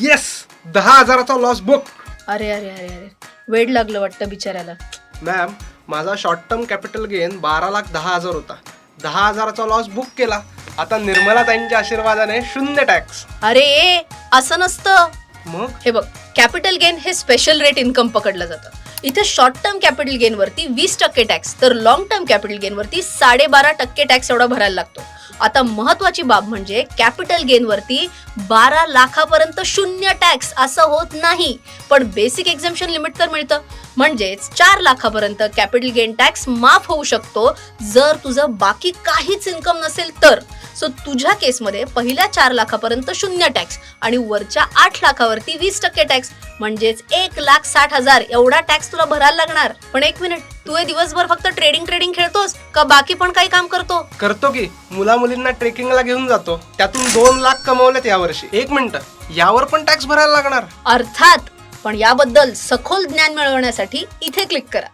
Yes दहा हजाराचा loss book अरे अरे अरे अरे. वेड लागलं वाटतं बिचाऱ्याला. मॅम माझा शॉर्ट टर्म कॅपिटल गेन बारा लाख दहा हजार होता. दहा हजाराचा लॉस बुक केला. आता निर्मला ताईंच्या आशीर्वादाने शून्य टॅक्स अरे असं नसतं. मग? हे बघ. कॅपिटल गेन हे स्पेशल रेट इन्कम पकडलं जातं. इथे शॉर्ट टर्म कॅपिटल गेनवरती वीस टक्के टॅक्स तर लॉंग टर्म कॅपिटल गेनवरती साडेबारा टक्के टॅक्स एवढा भरायला लागतो. आता महत्वाची बाब म्हणजे कॅपिटल गेनवरती बारा लाखापर्यंत शून्य टॅक्स असं होत नाही. पण बेसिक एक्झाम्शन लिमिट तर मिळतं. म्हणजेच चार लाखापर्यंत कॅपिटल गेन टॅक्स माफ होऊ शकतो. जर तुझं बाकी काहीच इन्कम नसेल तर. सो तुझ्या केसमध्ये पहिल्या चार लाखापर्यंत शून्य टॅक्स आणि वरच्या आठ लाखावरती वीस टक्के टॅक्स म्हणजेच एक लाख साठ हजार एवढा टॅक्स तुला भरायला लागणार. पण एक मिनिट तू हे दिवसभर फक्त ट्रेडिंग ट्रेडिंग खेळतोस का बाकी पण काही काम करतो? करतो की. मुला मुलींना ट्रेकिंगला घेऊन जातो. त्यातून दोन लाख कमवलेत यावर्षी. एक मिनिट यावर पण टॅक्स भरायला लागणार. अर्थात पण याबद्दल सखोल ज्ञान मिळवण्यासाठी इथे क्लिक करा.